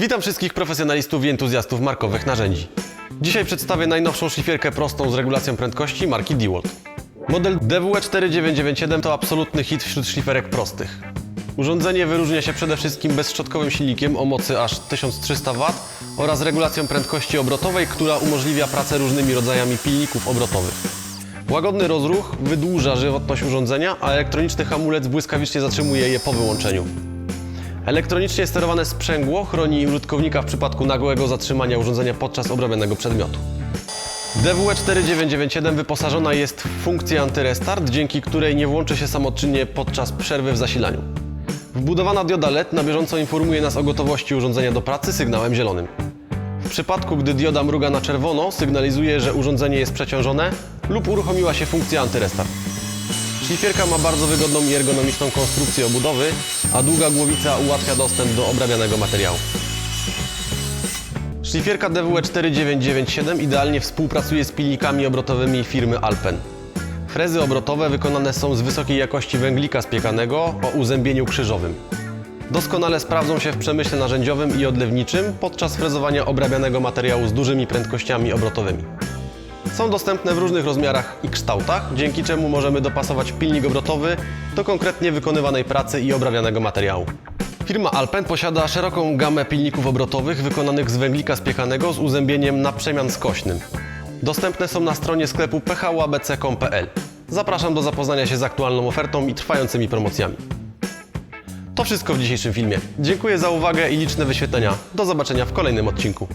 Witam wszystkich profesjonalistów i entuzjastów markowych narzędzi. Dzisiaj przedstawię najnowszą szlifierkę prostą z regulacją prędkości marki DeWalt. Model DWE4997 to absolutny hit wśród szliferek prostych. Urządzenie wyróżnia się przede wszystkim bezszczotkowym silnikiem o mocy aż 1300 W oraz regulacją prędkości obrotowej, która umożliwia pracę różnymi rodzajami pilników obrotowych. Łagodny rozruch wydłuża żywotność urządzenia, a elektroniczny hamulec błyskawicznie zatrzymuje je po wyłączeniu. Elektronicznie sterowane sprzęgło chroni użytkownika w przypadku nagłego zatrzymania urządzenia podczas obrabianego przedmiotu. DWE4997 wyposażona jest w funkcję antyrestart, dzięki której nie włączy się samoczynnie podczas przerwy w zasilaniu. Wbudowana dioda LED na bieżąco informuje nas o gotowości urządzenia do pracy sygnałem zielonym. W przypadku, gdy dioda mruga na czerwono, sygnalizuje, że urządzenie jest przeciążone lub uruchomiła się funkcja antyrestart. Szlifierka ma bardzo wygodną i ergonomiczną konstrukcję obudowy, a długa głowica ułatwia dostęp do obrabianego materiału. Szlifierka DWE4997 idealnie współpracuje z pilnikami obrotowymi firmy Alpen. Frezy obrotowe wykonane są z wysokiej jakości węglika spiekanego o uzębieniu krzyżowym. Doskonale sprawdzą się w przemyśle narzędziowym i odlewniczym podczas frezowania obrabianego materiału z dużymi prędkościami obrotowymi. Są dostępne w różnych rozmiarach i kształtach, dzięki czemu możemy dopasować pilnik obrotowy do konkretnie wykonywanej pracy i obrabianego materiału. Firma Alpen posiada szeroką gamę pilników obrotowych wykonanych z węglika spiekanego z uzębieniem na przemian skośnym. Dostępne są na stronie sklepu phłabc.com.pl. Zapraszam do zapoznania się z aktualną ofertą i trwającymi promocjami. To wszystko w dzisiejszym filmie. Dziękuję za uwagę i liczne wyświetlenia. Do zobaczenia w kolejnym odcinku.